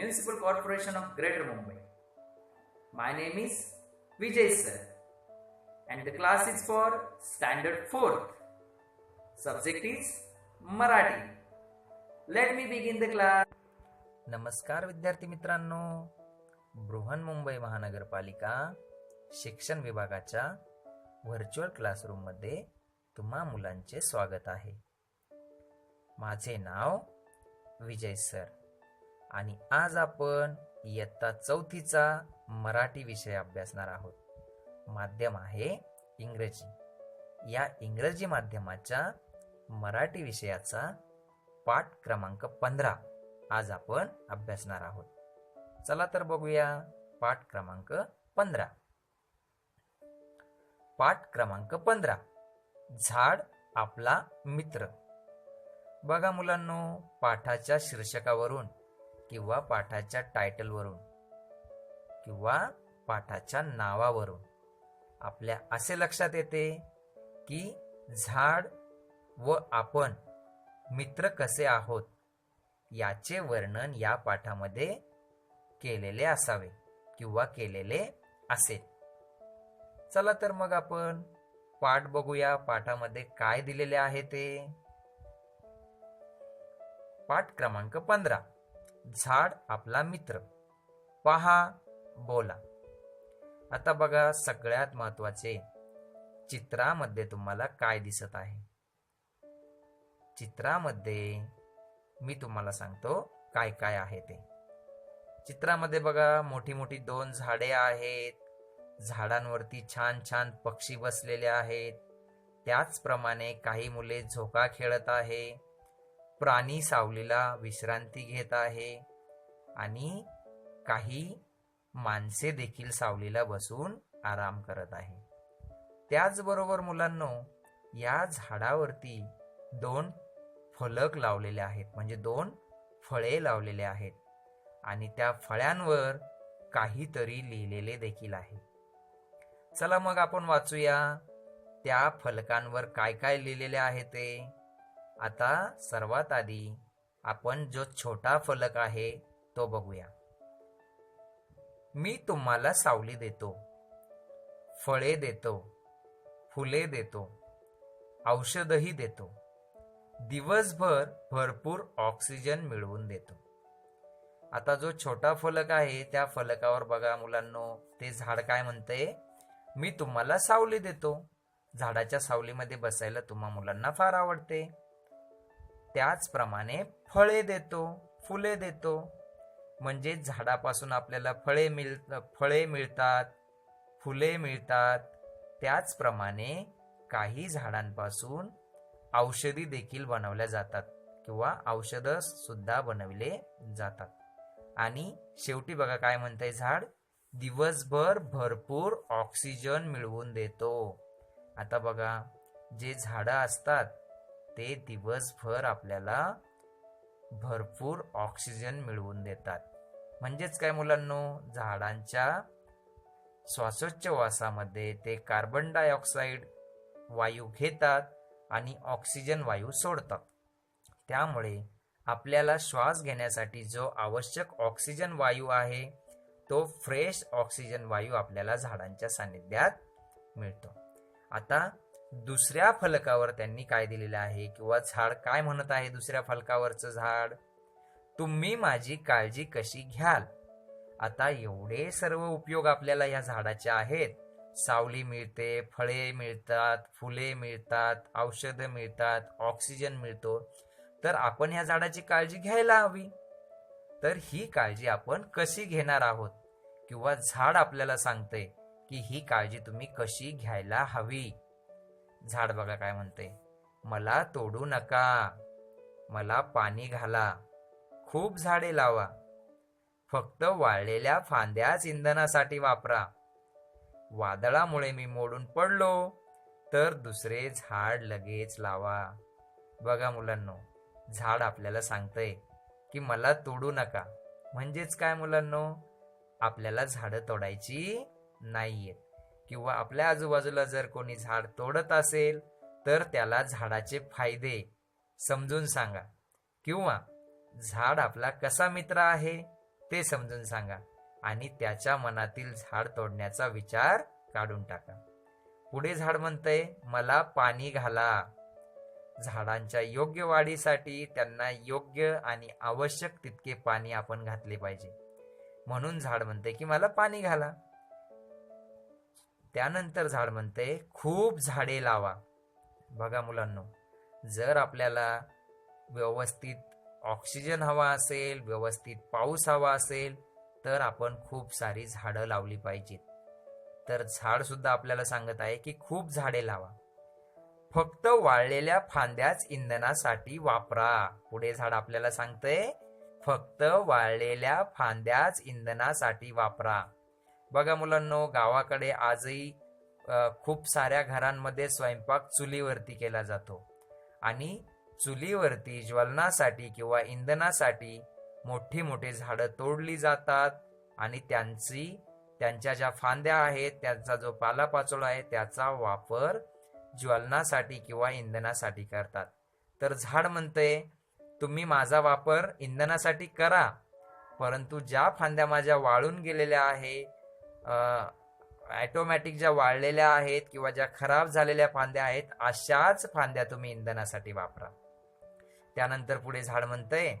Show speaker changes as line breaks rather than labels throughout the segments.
Municipal Corporation of Greater Mumbai. My name is Vijay sir and the class is for standard 4. Subject is Marathi. Let me begin the class.
नमस्कार विद्यार्थी मित्रांनो बृहन मुंबई महानगरपालिका शिक्षण विभागाच्या virtual क्लासरूममध्ये तुम्हा मुलांचे स्वागत आहे माझे नाव विजय सर आणि आज आपण इयत्ता चौथीचा मराठी विषय अभ्यासणार आहोत. माध्यम आहे इंग्रजी. या इंग्रजी माध्यमाच्या मराठी विषयाचा पाठ क्रमांक पंधरा आज आपण अभ्यासणार आहोत. चला तर बघूया पाठ क्रमांक पंधरा. पाठ क्रमांक पंधरा. झाड आपला मित्र. बघा मुलांनो पाठाच्या शीर्षकावरून किंवा पाठाच्या टायटलवरून किंवा पाठाच्या नावावरून. आपल्या असे लक्षात येते की झाड व आपण मित्र कसे आहोत याचे वर्णन या पाठामध्ये केलेले असावे किंवा केलेले असेल. चला तर मग आपण पाठ बघूया. पाठामध्ये काय दिलेले आहे ते? पाठ क्रमांक पंधरा. झाड आपला मित्र. पहा बोला. आता बघा सगळ्यात महत्त्वाचे चित्रामध्ये तुम्हाला काय दिसत आहे? चित्रामध्ये मी तुम्हाला सांगतो काय काय आहे ते. चित्रामध्ये बघा मोठी मोठी दोन झाडे आहेत. झाडांवरती छान छान पक्षी बसलेले आहेत. त्याचप्रमाणे काही मुले झोका खेळत आहे. प्राणी सावलीला विश्रांती घेत आहे. आणि काही माणसे देखील सावलीला बसून आराम करत आहे. त्याचबरोबर मुलांनो या झाडावरती दोन फलक लावलेले आहेत. म्हणजे दोन फळे लावलेले आहेत. आणि त्या फळ्यांवर काहीतरी लिहिलेले देखील आहे. चला मग आपण वाचूया त्या फलकांवर काय काय लिहिलेले आहे ते. आता सर्वात आधी आपण जो छोटा फलक आहे तो बघूया. मी तुम्हाला सावली देतो फळे देतो फुले देतो औषधही देतो दिवसभर भरपूर ऑक्सिजन मिळवून देतो. आता जो छोटा फलक आहे त्या फलकावर बघा मुलांनो ते झाड काय म्हणतंय? मी तुम्हाला सावली देतो. झाडाच्या सावलीमध्ये बसायला तुम्हा मुलांना फार आवडते. त्याचप्रमाणे फळे देतो फुले देतो. म्हणजे झाडापासून आपल्याला फळे मिळ फळे मिळतात फुले मिळतात. त्याचप्रमाणे काही झाडांपासून औषधी देखील बनवल्या जातात किंवा औषधं सुद्धा बनवले जातात. आणि शेवटी बघा काय म्हणतंय झाड? दिवसभर भरपूर ऑक्सिजन मिळवून देतो. आता बघा जे झाडं असतात ते दिवसभर आपल्याला भरपूर ऑक्सिजन मिळवून देतात. म्हणजेच काय मुलांनो? झाडांच्या श्वासोच्छवासामध्ये ते कार्बन डायऑक्साईड वायू घेतात आणि ऑक्सिजन वायू सोडतात. त्यामुळे आपल्याला श्वास घेण्यासाठी जो आवश्यक ऑक्सिजन वायू आहे तो फ्रेश ऑक्सिजन वायू आपल्याला झाडांच्या सानिध्यात मिळतो. आता दुसऱ्या फलकावर त्यांनी काय दिलेलं आहे किंवा झाड काय म्हणत आहे दुसऱ्या फलकावरचं झाड? तुम्ही माझी काळजी कशी घ्याल? आता एवढे सर्व उपयोग आपल्याला या झाडाचे आहेत. सावली मिळते फळे मिळतात फुले मिळतात औषधं मिळतात ऑक्सिजन मिळतो. तर आपण या झाडाची काळजी घ्यायला हवी. तर ही काळजी आपण कशी घेणार आहोत? किंवा झाड आपल्याला सांगते की ही काळजी तुम्ही कशी घ्यायला हवी? झाड बघा काय म्हणते मला तोडू नका. मला पाणी घाला. खूप झाडे लावा. फक्त वाळलेल्या फांद्याच इंधनासाठी वापरा. वादळामुळे मी मोडून पडलो तर दुसरे झाड लगेच लावा. बघा मुलांनो झाड आपल्याला सांगतंय की मला तोडू नका. म्हणजेच काय मुलांनो? आपल्याला झाडं तोडायची नाहीयेत. किंवा आपल्या आजूबाजूला जर कोणी झाड तोडत असेल तर त्याला झाडाचे फायदे समजून सांगा. किंवा झाड आपला कसा मित्र आहे ते समजून सांगा आणि त्याच्या मनातील झाड तोडण्याचा विचार काढून टाका. पुढे झाड म्हणतंय मला पाणी घाला. झाडांच्या योग्य वाढीसाठी त्यांना योग्य आणि आवश्यक तितके पाणी आपण घातले पाहिजे. म्हणून झाड म्हणते की मला पाणी घाला. त्यानंतर झाड म्हणते खूप झाडे लावा. बघा मुलांनो जर आपल्याला व्यवस्थित ऑक्सिजन हवा असेल व्यवस्थित पाऊस हवा असेल तर आपण खूप सारी झाडं लावली पाहिजेत. तर झाड सुद्धा आपल्याला सांगत आहे की खूप झाडे लावा. फक्त वाळलेल्या फांद्याच इंधनासाठी वापरा. पुढे झाड आपल्याला सांगतंय फक्त वाळलेल्या फांद्याच इंधनासाठी वापरा. बघा मुलांनो गावाकडे आजही खूप साऱ्या घरांमध्ये स्वयंपाक चुलीवरती केला जातो. आणि चुलीवरती ज्वलनासाठी किंवा इंधनासाठी मोठी मोठी झाडं तोडली जातात आणि त्यांची त्यांच्या ज्या फांद्या आहेत त्यांचा जो पालापाचोळा आहे त्याचा वापर ज्वलनासाठी किंवा इंधनासाठी करतात. तर झाड म्हणते तुम्ही माझा वापर इंधनासाठी करा परंतु ज्या फांद्या माझ्या वाळून गेलेल्या आहे ॲटोमॅटिक ज्या वाळलेल्या आहेत किंवा ज्या खराब झालेल्या फांद्या आहेत अशाच फांद्या तुम्ही इंधनासाठी वापरा. त्यानंतर पुढे झाड म्हणतंय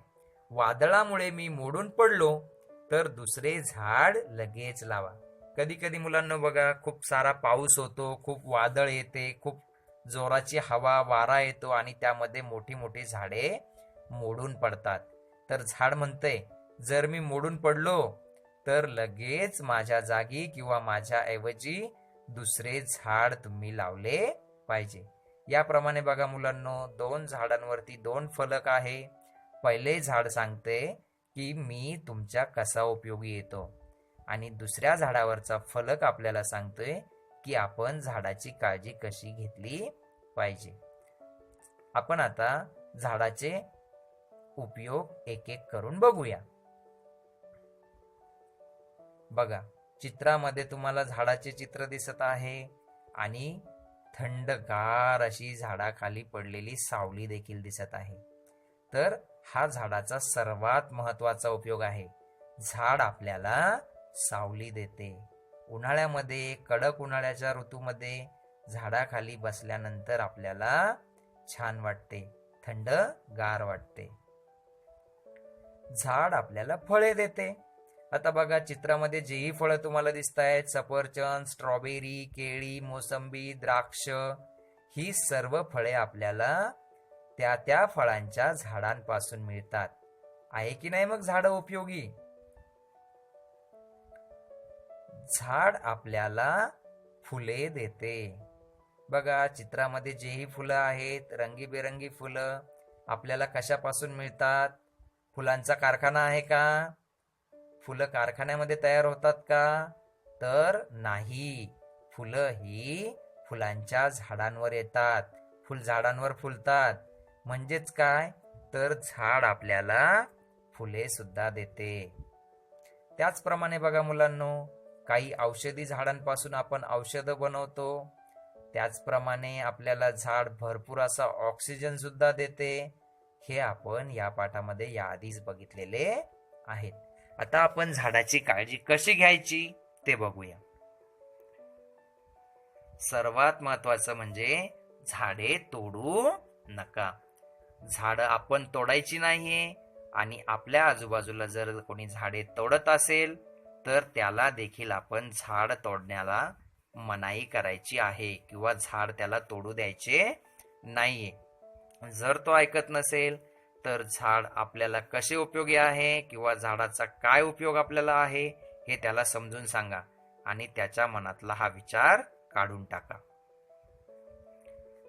वादळामुळे मी मोडून पडलो तर दुसरे झाड लगेच लावा. कधी कधी मुलांना बघा खूप सारा पाऊस होतो खूप वादळ येते खूप जोराची हवा वारा येतो आणि त्यामध्ये मोठी मोठी झाडे मोडून पडतात. तर झाड म्हणतंय जर मी मोडून पडलो तर लगेच माझ्या जागी किंवा माझ्याऐवजी दुसरे झाड तुम्ही लावले पाहिजे. याप्रमाणे बघा मुलांनो दोन झाडांवरती दोन फलक आहे. पहिले झाड सांगते की मी तुमच्या कसा उपयोगी येतो. आणि दुसऱ्या झाडावरचा फलक आपल्याला सांगतोय की आपण झाडाची काळजी कशी घेतली पाहिजे. आपण आता झाडाचे उपयोग एक एक करून बघूया. बघा चित्रामध्ये तुम्हाला झाडाचे चित्र दिसत आहे आणि थंडगार अशी झाडाखाली पडलेली सावली देखील दिसत आहे. तर हा झाडाचा सर्वात महत्त्वाचा उपयोग आहे. झाड आपल्याला सावली देते. उन्हाळ्यामध्ये कडक उन्हाळ्याच्या ऋतूमध्ये झाडाखाली बसल्यानंतर आपल्याला छान वाटते थंड गार वाटते. झाड आपल्याला फळे देते. आता बघा चित्रामध्ये जेही फळं तुम्हाला दिसत आहेत सफरचंद स्ट्रॉबेरी केळी मोसंबी द्राक्ष ही सर्व फळे आपल्याला त्या त्या फळांच्या झाडांपासून मिळतात. आहे की नाही मग झाड उपयोगी? झाड आपल्याला फुले देते. बघा चित्रामध्ये जेही फुलं आहेत रंगीबेरंगी फुलं आपल्याला कशापासून मिळतात? फुलांचा कारखाना आहे का? फुलं कारखान्यामध्ये तयार होतात का? तर नाही. फुलं ही फुलांच्या झाडांवर येतात. फुल झाडांवर फुलतात. म्हणजेच काय? तर झाड आपल्याला फुले सुद्धा देते. त्याचप्रमाणे बघा मुलांनो काही औषधी झाडांपासून आपण औषधं बनवतो. त्याचप्रमाणे आपल्याला झाड भरपूर असा ऑक्सिजन सुद्धा देते. हे आपण या पाठामध्ये याआधीच बघितलेले आहेत. आता आपण झाडाची काळजी कशी घ्यायची ते बघूया. सर्वात महत्वाचं म्हणजे झाडे तोडू नका. झाड आपण तोडायची नाहीये आणि आपल्या आजूबाजूला जर कोणी झाडे तोडत असेल तर त्याला देखील आपण झाड तोडण्याला मनाई करायची आहे किंवा झाड त्याला तोडू द्यायचे नाहीये. जर तो ऐकत नसेल तर झाड आपल्याला कसे उपयोगी आहे किंवा झाडाचा काय उपयोग आपल्याला आहे हे त्याला समजून सांगा आणि त्याच्या मनातला हा विचार काढून टाका.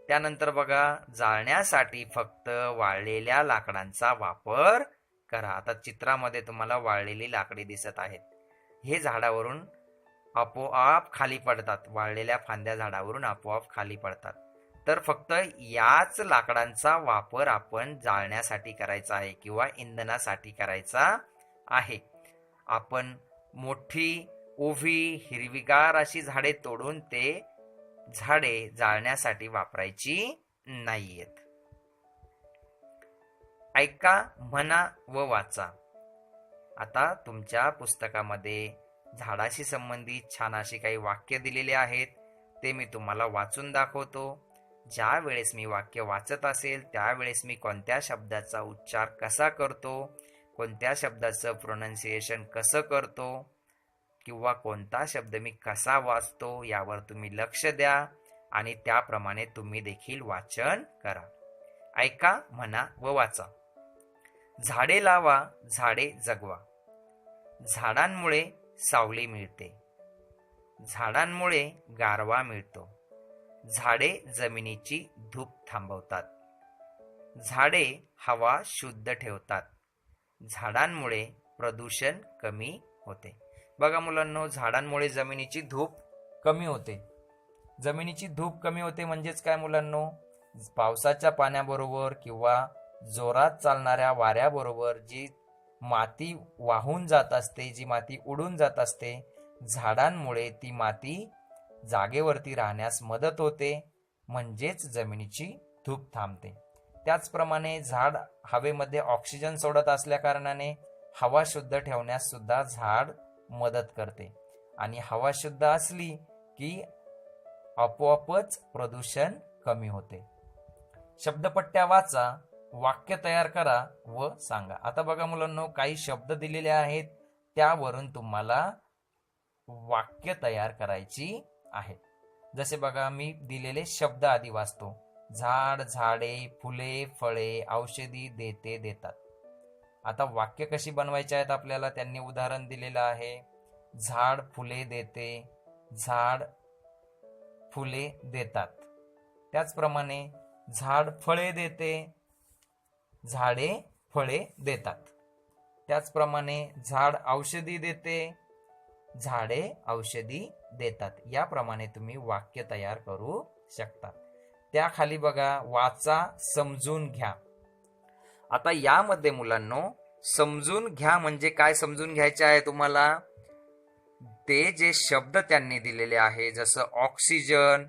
त्यानंतर बघा जाळण्यासाठी फक्त वाळलेल्या लाकडांचा वापर करा. आता चित्रामध्ये तुम्हाला वाळलेली लाकडी दिसत आहेत. हे झाडावरून आपोआप खाली पडतात. वाळलेल्या फांद्या झाडावरून आपोआप खाली पडतात. तर फक्त याच लाकडांचा वापर आपण जाळण्यासाठी करायचा आहे किंवा इंधनासाठी करायचा आहे. आपण मोठी उभी हिरवीगार अशी झाडे तोडून ते झाडे जाळण्यासाठी वापरायची नाहीयेत. ऐका म्हणा व वाचा. आता तुमच्या पुस्तकामध्ये झाडाशी संबंधित छान अशी काही वाक्य दिलेली आहेत ते मी तुम्हाला वाचून दाखवतो. ज्या वेळेस मी वाक्य वाचत असेल त्यावेळेस मी कोणत्या शब्दाचा उच्चार कसा करतो? कोणत्या शब्दाचं प्रोनाऊन्सिएशन कसं करतो? किंवा कोणता शब्द मी कसा वाचतो? यावर तुम्ही लक्ष द्या आणि त्याप्रमाणे तुम्ही देखील वाचन करा. ऐका म्हणा व वाचा. झाडे लावा झाडे जगवा. झाडांमुळे सावली मिळते. झाडांमुळे गारवा मिळतो. झाडे जमिनीची धूप थांबवतात. झाडे हवा शुद्ध ठेवतात. झाडांमुळे प्रदूषण कमी होते. बघा मुलांनो झाडांमुळे जमिनीची धूप कमी होते. जमिनीची धूप कमी होते म्हणजेच काय मुलांनो? पावसाच्या पाण्याबरोबर किंवा जोरात चालणाऱ्या वाऱ्याबरोबर जी माती वाहून जात असते जी माती उडून जात असते झाडांमुळे ती माती जागेवरती राहण्यास मदत होते म्हणजेच जमिनीची धूप थांबते. त्याचप्रमाणे झाड हवेमध्ये ऑक्सिजन सोडत असल्या कारणाने हवा शुद्ध ठेवण्यास सुद्धा झाड मदत करते. आणि हवा शुद्ध असली की आपोआपच प्रदूषण कमी होते. शब्दपट्ट्या वाचा वाक्य तयार करा व सांगा. आता बघा मुलांनो काही शब्द दिलेले आहेत त्यावरून तुम्हाला वाक्य तयार करायची आहे. जसे बघा मी दिलेले शब्द आधी वाचतो. झाड झाडे फुले फळे औषधी देते देतात. आता वाक्य कशी बनवायची आहेत आपल्याला? त्यांनी उदाहरण दिलेलं आहे. झाड फुले देते झाड फुले देतात. त्याचप्रमाणे झाड फळे देते झाडे फळे देतात. त्याचप्रमाणे झाड औषधी देते झाडे औषधी देतात. याप्रमाणे तुम्ही वाक्य तयार करू शकता. त्याखाली बघा वाचा समजून घ्या. आता यामध्ये मुलांनो समजून घ्या म्हणजे काय समजून घ्यायचे आहे तुम्हाला? ते जे शब्द त्यांनी दिलेले आहे जसं ऑक्सिजन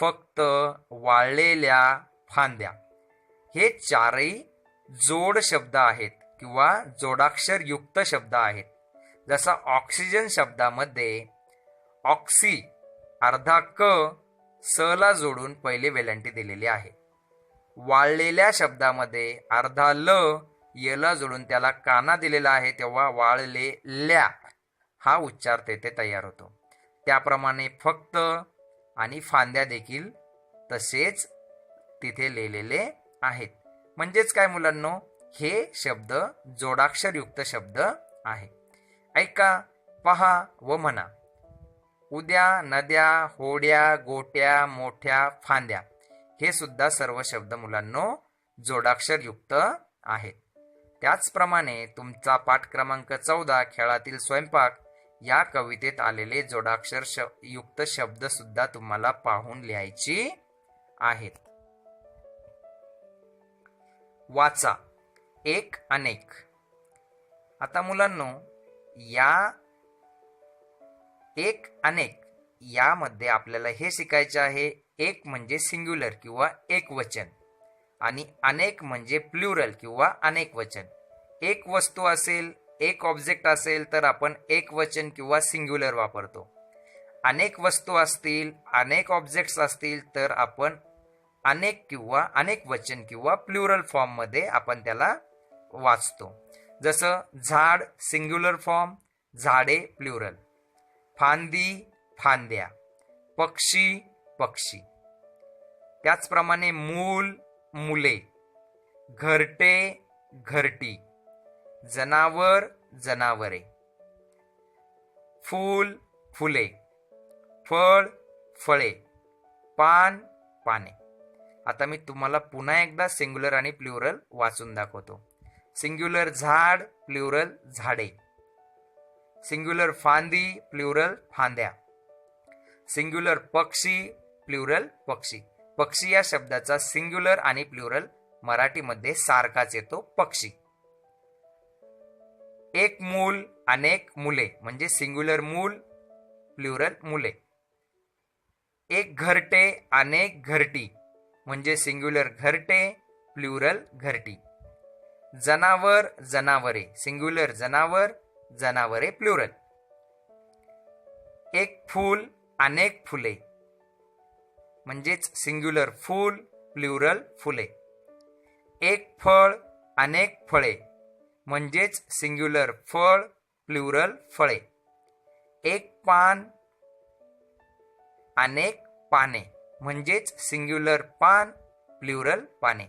फक्त वाळलेल्या फांद्या. हे चारही जोड शब्द आहेत किंवा जोडाक्षर युक्त शब्द आहेत. जसा ऑक्सिजन शब्दामध्ये ऑक्सी अर्धा क स ला जोडून पहिले वेलांटी दिलेली आहे. वाळलेल्या शब्दामध्ये अर्धा ल यला जोडून त्याला काना दिलेला आहे तेव्हा वाळले ल्या हा उच्चार तेथे तयार होतो. त्याप्रमाणे फक्त आणि फांद्या देखील तसेच तिथे लिहिलेले आहेत. म्हणजेच काय मुलांनो? हे शब्द जोडाक्षरयुक्त शब्द आहे. ऐका पहा व म्हणा. उद्या नद्या होड्या गोट्या मोठ्या फांद्या हे सुद्धा सर्व शब्द मुलांनो जोडाक्षरयुक्त आहेत. त्याचप्रमाणे तुमचा पाठ क्रमांक चौदा खेळातील स्वयंपाक या कवितेत आलेले जोडाक्षर श युक्त शब्द सुद्धा तुम्हाला पाहून लिहायची आहेत. वाचा. एक अनेक. आता मुलांनो या एक अनेक यामध्ये आपल्याला हे शिकायचे आहे. एक म्हणजे सिंग्युलर किंवा एक वचन. आणि अनेक म्हणजे प्लुरल किंवा अनेक वचन. एक वस्तू असेल एक ऑब्जेक्ट असेल तर आपण एक वचन किंवा सिंग्युलर वापरतो. अनेक वस्तू असतील अनेक ऑब्जेक्ट्स असतील तर आपण अनेक किंवा अनेक वचन किंवा प्लुरल फॉर्ममध्ये आपण त्याला वाचतो. जसं झाड सिंग्युलर फॉर्म झाडे प्लुरल. फांदी फांद्या. पक्षी पक्षी. त्याचप्रमाणे मूल मुले. घरटे घरटी. जनावर जनावरे. फूल फुले. फळ फळे. पान पाने. आता मी तुम्हाला पुन्हा एकदा सिंग्युलर आणि प्लुरल वाचून दाखवतो. सिंग्युलर झाड प्लुरल झाडे. सिंग्युलर फांदी प्लुरल फांद्या. सिंग्युलर पक्षी प्ल्युरल पक्षी. पक्षी या शब्दाचा सिंग्युलर आणि प्लुरल मराठीमध्ये सारखाच येतो पक्षी. एक मूल अनेक मुले. म्हणजे सिंग्युलर मूल प्ल्युरल मुले. एक घरटे अनेक घरटी. म्हणजे सिंग्युलर घरटे प्लुरल घरटी. जनावर जनावरे. सिंग्युलर जनावर जनावरे प्लुरल एक फूल अनेक फुले. म्हणजेच सिंग्युलर फूल प्लुरल फुले. एक फळ अनेक फळे. म्हणजेच सिंग्युलर फळ प्लुरल फळे. एक पान अनेक पाने. म्हणजेच सिंग्युलर पान प्लुरल पाने.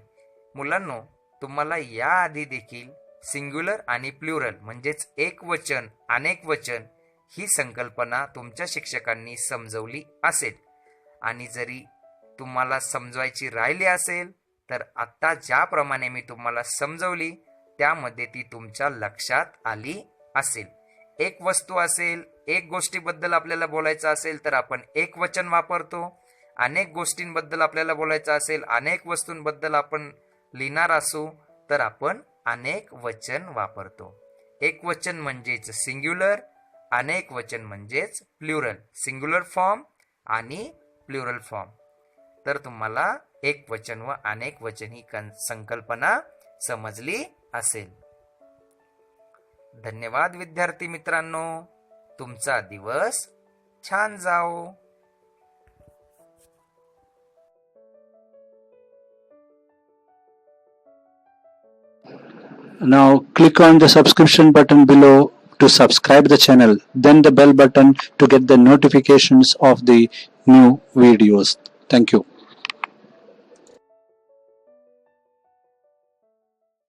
मुलांनो तुम्हाला याआधी देखील सिंग्युलर आणि प्लुरल म्हणजेच एक वचन अनेक वचन ही संकल्पना तुमच्या शिक्षकांनी समजवली असेल. आणि जरी तुम्हाला समजवायची राहिली असेल तर आत्ता ज्याप्रमाणे मी तुम्हाला समजवली त्यामध्ये ती तुमच्या लक्षात आली असेल. एक वस्तू असेल एक गोष्टीबद्दल आपल्याला बोलायचं असेल तर आपण एक वचन वापरतो. अनेक गोष्टींबद्दल आपल्याला बोलायचं असेल अनेक वस्तूंबद्दल आपण लिहिणार असू तर आपण अनेक वचन वापरतो. एक वचन म्हणजेच सिंग्युलर अनेक वचन म्हणजेच प्लुरल सिंग्युलर फॉर्म आणि प्लुरल फॉर्म तर तुम्हाला एक वचन व अनेक वचन ही कन- संकल्पना समजली असेल. धन्यवाद विद्यार्थी मित्रांनो. तुमचा दिवस छान जाओ.
Now click on the subscription button below to subscribe the channel, then the bell button to get the notifications of the new videos. Thank you.